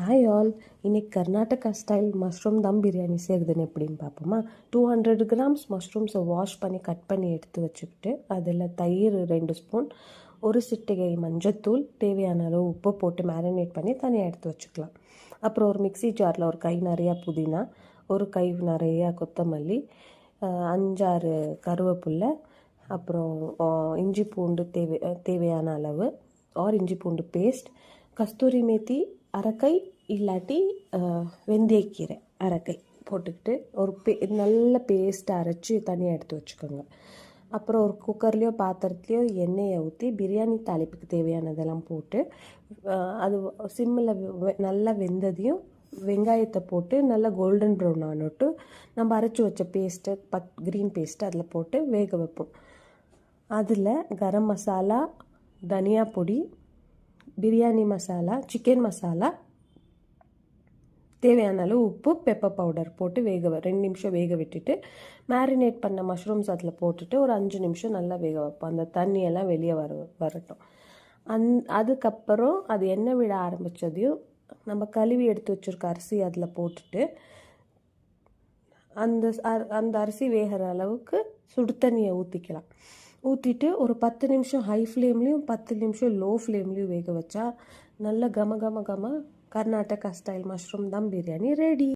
Hi all இன்றைக்கி Karnataka style mushroom dum biryani செய்கிறதுன்னு எப்படின்னு பார்ப்போமா? டூ ஹண்ட்ரட் கிராம்ஸ் மஷ்ரூம்ஸை வாஷ் பண்ணி கட் பண்ணி எடுத்து வச்சுக்கிட்டு அதில் தயிர் ரெண்டு ஸ்பூன் ஒரு சிட்டிகை மஞ்சத்தூள் தேவையான அளவு உப்பு போட்டு மேரினேட் பண்ணி தனியாக எடுத்து வச்சுக்கலாம். அப்புறம் ஒரு மிக்ஸி ஜாரில் ஒரு கை நிறையா புதினா ஒரு கை நிறையா கொத்தமல்லி அஞ்சாறு கருவேப்பில்லை அப்புறம் இஞ்சி பூண்டு தேவை தேவையான அளவு ஆர் இஞ்சி பூண்டு பேஸ்ட் கஸ்தூரி மேத்தி அரைக்கை இல்லாட்டி வெந்தயக்கீரை அரைக்கை போட்டுக்கிட்டு ஒரு பே நல்ல பேஸ்ட் அரைச்சி தனியாக எடுத்து வச்சுக்கோங்க. அப்புறம் ஒரு குக்கர்லேயோ பாத்திரத்துலையோ எண்ணெயை ஊற்றி பிரியாணி தாளிப்புக்கு தேவையானதெல்லாம் போட்டு அது சிம்மில் நல்லா வெந்ததையும் வெங்காயத்தை போட்டு நல்லா கோல்டன் ப்ரௌன் ஆனோட்டு நம்ம அரைச்சி வச்ச பேஸ்ட்டு பத் க்ரீன் பேஸ்ட்டு அதில் போட்டு வேக வைப்போம். அதில் கரம் மசாலா தனியா பொடி பிரியாணி மசாலா சிக்கன் மசாலா தேவையான அளவு உப்பு பெப்பர் பவுடர் போட்டு வேக வ- ரெண்டு நிமிஷம் வேக விட்டுட்டு மேரினேட் பண்ண மஷ்ரூம்ஸ் அதில் போட்டுட்டு ஒரு அஞ்சு நிமிஷம் நல்லா வேக வைப்போம். அந்த தண்ணியெல்லாம் வெளியே வர வரட்டும். அந் அதுக்கப்புறம் அது எண்ணெய் விட ஆரம்பித்ததையும் நம்ம கழுவி எடுத்து வச்சிருக்க அரிசி அதில் போட்டுட்டு அந்த அ- அந்த அரிசி வேகிற அளவுக்கு சுடு தண்ணியை ஊற்றிக்கலாம் ஊற்றிட்டு ஒரு பத்து நிமிஷம் ஹை ஃப்ளேம்லேயும் பத்து நிமிஷம் லோ ஃப்ளேம்லேயும் வேக வச்சா நல்ல கம கம கம Karnataka style mushroom dum biryani ready